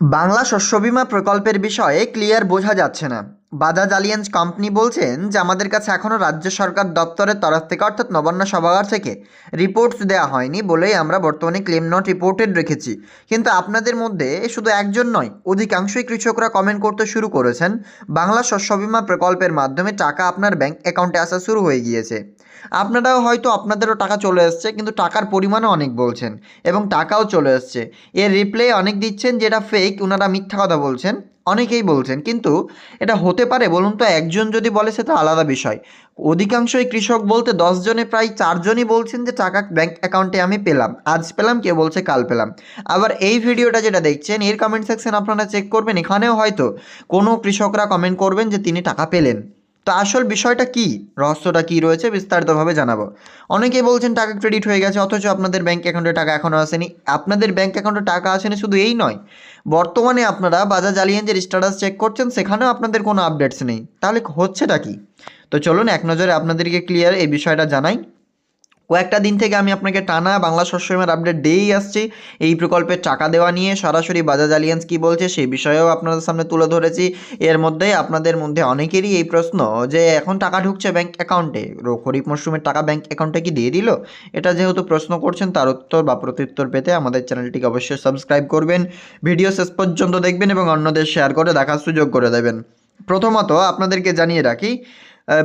বাংলা শস্য বীমা প্রকল্পের বিষয়ে ক্লিয়ার বোঝা যাচ্ছে না। বাজাজ আলিয়ান্স কোম্পানি বলছেন যে আমাদের কাছে এখনও রাজ্য সরকার দপ্তরের তরফ থেকে, অর্থাৎ নবান্ন সভাগার থেকে রিপোর্টস দেওয়া হয়নি বলেই আমরা বর্তমানে ক্লেম নট রিপোর্টেড রেখেছি। কিন্তু আপনাদের মধ্যে শুধু একজন নয়, অধিকাংশই কৃষকরা কমেন্ট করতে শুরু করেছেন। বাংলা শস্য বীমা প্রকল্পের মাধ্যমে টাকা আপনার ব্যাংক অ্যাকাউন্টে আসা শুরু হয়ে গিয়েছে। আপনারাও হয়তো আপনাদেরও টাকা চলে এসছে, কিন্তু টাকার পরিমাণও অনেক বলছেন এবং টাকাও চলে এসছে। এর রিপ্লে অনেক দিচ্ছেন যেটা ফেক ওনারা মিথ্যা কথা বলছেন। অনেকেই বলছেন, কিন্তু এটা হতে পারে, বলুন তো, একজন যদি বলে সেটা আলাদা বিষয়। অধিকাংশই কৃষক বলতে দশজনে প্রায় চারজনই বলছেন যে, টাকা ব্যাঙ্ক অ্যাকাউন্টে আমি পেলাম, আজ পেলাম, কেউ বলছে কাল পেলাম। আবার এই ভিডিওটা যেটা দেখছেন, এর কমেন্ট সেকশন আপনারা চেক করবেন, এখানেও হয়তো কোনো কৃষকরা কমেন্ট করবেন যে, তিনি টাকা পেলেন। তো আসল বিষয়টা কি? রহস্যটা কি রয়েছে বিস্তারিতভাবে জানাব। অনেকেই বলছেন টাকা ক্রেডিট হয়ে গেছে, অথচ আপনাদের ব্যাঙ্ক অ্যাকাউন্টে টাকা এখনও আসেনি। আপনাদের ব্যাঙ্ক অ্যাকাউন্টে টাকা আসেনি শুধু এই নয়, বর্তমানে আপনারা বাজাজ যে স্ট্যাটাস চেক করছেন, সেখানেও আপনাদের কোনো আপডেটস নেই। তাহলে হচ্ছেটা কি? তো চলুন এক নজরে আপনাদেরকে ক্লিয়ার এই বিষয়টা জানাই। কয়েকটা দিন থেকে আমি আপনাকে টানা বাংলা শস্য বীমার আপডেট দিয়েই আসছি। এই প্রকল্পের টাকা দেওয়া নিয়ে সরাসরি বাজাজ আলিয়ান্স কী বলছে সেই বিষয়েও আপনাদের সামনে তুলে ধরেছি। এর মধ্যে আপনাদের মধ্যে অনেকেরই এই প্রশ্ন যে, এখন টাকা ঢুকছে ব্যাংক অ্যাকাউন্টে খরিফ মরশুমের টাকা ব্যাংক অ্যাকাউন্টে কি দিয়ে দিল? এটা যেহেতু প্রশ্ন করছেন, তার উত্তর বা প্রত্যুত্তর পেতে আমাদের চ্যানেলটিকে অবশ্যই সাবস্ক্রাইব করবেন। ভিডিও শেষ পর্যন্ত দেখবেন এবং অন্যদের শেয়ার করে দেখার সুযোগ করে দেবেন। প্রথমত আপনাদেরকে জানিয়ে রাখি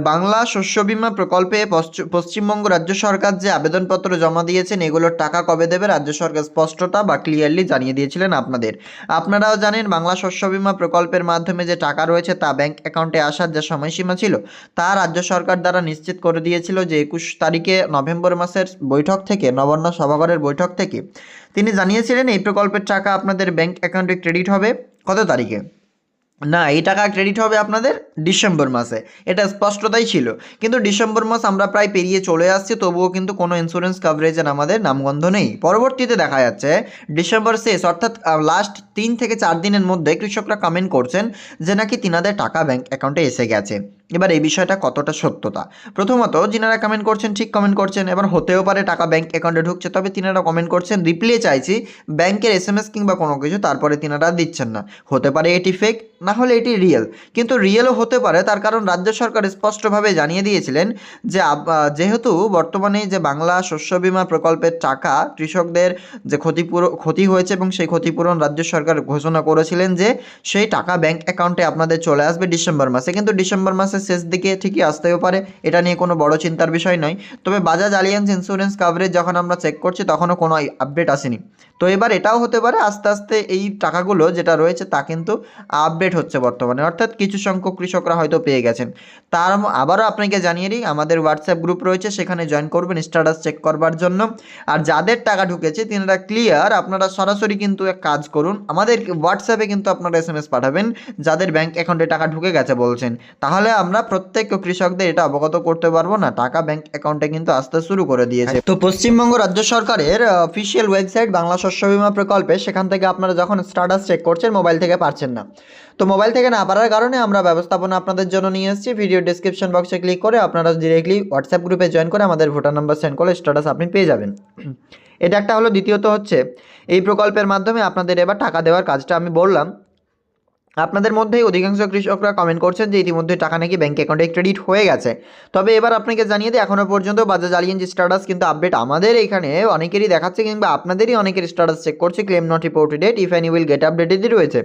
বাংলা শস্য বিমা প্রকল্পে পশ্চ- পশ্চিমবঙ্গ রাজ্য সরকার যে আবেদনপত্র জমা দিয়েছেন, এগুলোর টাকা কবে দেবে রাজ্য সরকার স্পষ্টতা বা ক্লিয়ারলি জানিয়ে দিয়েছিলেন আপনাদের। আপনারাও জানেন, বাংলা শস্য বিমা প্রকল্পের মাধ্যমে যে টাকা রয়েছে তা ব্যাংক অ্যাকাউন্টে আসার যে সময়সীমা ছিল, তা রাজ্য সরকার দ্বারা নিশ্চিত করে দিয়েছিল যে একুশ তারিখে নভেম্বর মাসের বৈঠক থেকে, নবান্ন সভাঘরের বৈঠক থেকে। তিনি জানিয়েছিলেন, এই প্রকল্পের টাকা আপনাদের ব্যাংক অ্যাকাউন্টে ক্রেডিট হবে। কত তারিখে? না, এই টাকা ক্রেডিট হবে আপনাদের ডিসেম্বর মাসে। এটা স্পষ্টতাই ছিল। কিন্তু ডিসেম্বর মাস আমরা প্রায় পেরিয়ে চলে আসছি, তবুও কিন্তু কোনো ইন্স্যুরেন্স কাভারেজের আমাদের নামগন্ধ নেই। পরবর্তীতে দেখা যাচ্ছে, ডিসেম্বর শেষ, অর্থাৎ লাস্ট তিন থেকে চার দিনের মধ্যে কৃষকরা কমেন্ট করছেন যে, নাকি তিনাদের টাকা ব্যাংক অ্যাকাউন্টে এসে গেছে। এবার এই বিষয়টা কতটা সত্যতা? প্রথমত, যিনারা কমেন্ট করছেন, ঠিক কমেন্ট করছেন, এবার হতেও পারে টাকা ব্যাংক অ্যাকাউন্টে ঢুকছে, তবে তিনারা কমেন্ট করছেন রিপ্লে চাইছি ব্যাংকের এস এম এস কিংবা কোনো কিছু, তারপরে তিনারা দিচ্ছেন না। হতে পারে এটি ফেক না হলে এটি রিয়েল কিন্তু রিয়েলও হতে পারে, তার কারণ রাজ্য সরকার স্পষ্টভাবে জানিয়ে দিয়েছিলেন যে যেহেতু বর্তমানে যে বাংলা শস্য বীমা প্রকল্পের টাকা কৃষকদের যে ক্ষতিপূরণ ক্ষতি হয়েছে এবং সেই ক্ষতিপূরণ রাজ্য সরকার ঘোষণা করেছিলেন যে, সেই টাকা ব্যাংক অ্যাকাউন্টে আপনাদের চলে আসবে ডিসেম্বর মাসে। কিন্তু ডিসেম্বর মাসের শেষ দিকে ঠিকই আসতেও পারে। এটা নিয়ে কোনো বড় চিন্তার বিষয় নয়। তবে বাজাজ আলিয়ান্স ইন্স্যুরেন্স কাভারেজ যখন আমরা চেক করছি, তখনও কোনো আপডেট আসেনি। তো এবার এটাও হতে পারে আস্তে আস্তে এই টাকাগুলো যেটা রয়েছে তা কিন্তু আপডেট হচ্ছে বর্তমানে। অর্থাৎ কিছু সংখ্যক কৃষকরা হয়তো পেয়ে গেছেন। তার আবারও আপনাকে জানিয়ে দিই, আমাদের হোয়াটসঅ্যাপ গ্রুপ রয়েছে, সেখানে জয়েন করবেন স্ট্যাটাস চেক করবার জন্য। আর যাদের টাকা ঢুকেছে, তিনারা ক্লিয়ার আপনারা সরাসরি কিন্তু এক কাজ করুন, আমাদের হোয়াটসঅ্যাপে কিন্তু আপনারা এস এম এস পাঠাবেন, যাদের ব্যাঙ্ক অ্যাকাউন্টে টাকা ঢুকে গেছে বলছেন। তাহলে আমরা প্রত্যেক কৃষকদের এটা অবগত করতে পারব না, টাকা ব্যাঙ্ক অ্যাকাউন্টে কিন্তু আসতে শুরু করে দিয়েছে। তো পশ্চিমবঙ্গ রাজ্য সরকারের অফিসিয়াল ওয়েবসাইট বাংলা শস্য বিমা প্রকল্পে সেখান থেকে আপনারা যখন স্ট্যাটাস চেক করছেন মোবাইল থেকে পারছেন না। তো মোবাইল থেকে না পারার কারণে আমরা ব্যবস্থাপনা আপনাদের জন্য নিয়ে এসেছি। ভিডিও ডিসক্রিপশন বক্সে ক্লিক করে আপনারা ডিরেক্টলি হোয়াটসঅ্যাপ গ্রুপে জয়েন করে আমাদের ভোটার নাম্বার সেন্ড করলে স্ট্যাটাস আপনি পেয়ে যাবেন। এটা একটা হলো, দ্বিতীয়ত হচ্ছে, এই প্রকল্পের মাধ্যমে আপনাদের এবার টাকা দেওয়ার কাজটা আমি বললাম। আপনাদের মধ্যেই অধিকাংশ কৃষকরা কমেন্ট করছেন যে ইতিমধ্যে টাকা নাকি ব্যাঙ্ক অ্যাকাউন্টে ক্রেডিট হয়ে গেছে। তবে এবার আপনাকে জানিয়ে দিই এখনও পর্যন্ত বাজাজ আলিয়ান যে স্ট্যাটাস কিন্তু আপডেট আমাদের এখানে অনেকেরই দেখাচ্ছে কিংবা আপনাদেরই অনেকের স্ট্যাটাস চেক করছে claim not reported date if any will get আপডেটেডই রয়েছে।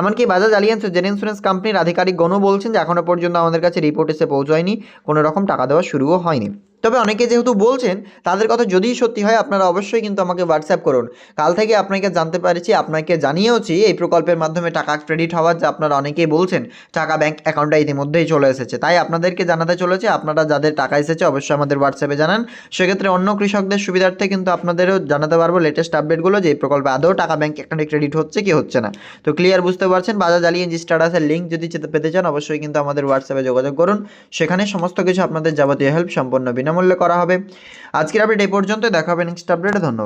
এমনকি বাজাজ আলিয়ান্স জেন ইন্স্যুরেন্স কোম্পানির আধিকারিক গণও বলছেন যে এখনও পর্যন্ত আমাদের কাছে রিপোর্ট এসে পৌঁছয়নি, কোনো রকম টাকা দেওয়া শুরুও হয়নি। তবে অনেকে যেহেতু বলছেন, তাদের কথা যদিই সত্যি হয়, আপনারা অবশ্যই কিন্তু আমাকে হোয়াটসঅ্যাপ করুন। কাল থেকে আপনাকে জানতে পারছি, আপনাকে জানিয়েওছি এই প্রকল্পের মাধ্যমে টাকা ক্রেডিট হওয়ার যে আপনারা অনেকেই বলছেন, টাকা ব্যাংক অ্যাকাউন্টে ইতিমধ্যেই চলে এসেছে। তাই আপনাদেরকে জানাতে চলেছে, আপনারা যাদের টাকা এসেছে, অবশ্যই আমাদের হোয়াটসঅ্যাপে জানান। সেক্ষেত্রে অন্য কৃষকদের সুবিধার্থে কিন্তু আপনাদেরও জানাতে পারব লেটেস্ট আপডেটগুলো যে এই প্রকল্পে আদৌ টাকা ব্যাংক অ্যাকাউন্টে ক্রেডিট হচ্ছে কি হচ্ছে না। তো ক্লিয়ার বুঝতে পারছেন, বাজাজ আলিয়ান জি স্ট্যাটাসের লিঙ্ক যদি পেতে চান, অবশ্যই কিন্তু আমাদের হোয়াটসঅ্যাপে যোগাযোগ করুন। সেখানে সমস্ত কিছু আপনাদের যাবতীয় হেল্প সম্পূর্ণ বিনামূল্যে করা হবে? আজকের আপডেট এই পর্যন্ত দেখা হবে নেক্সট আপডেটে ধন্যবাদ।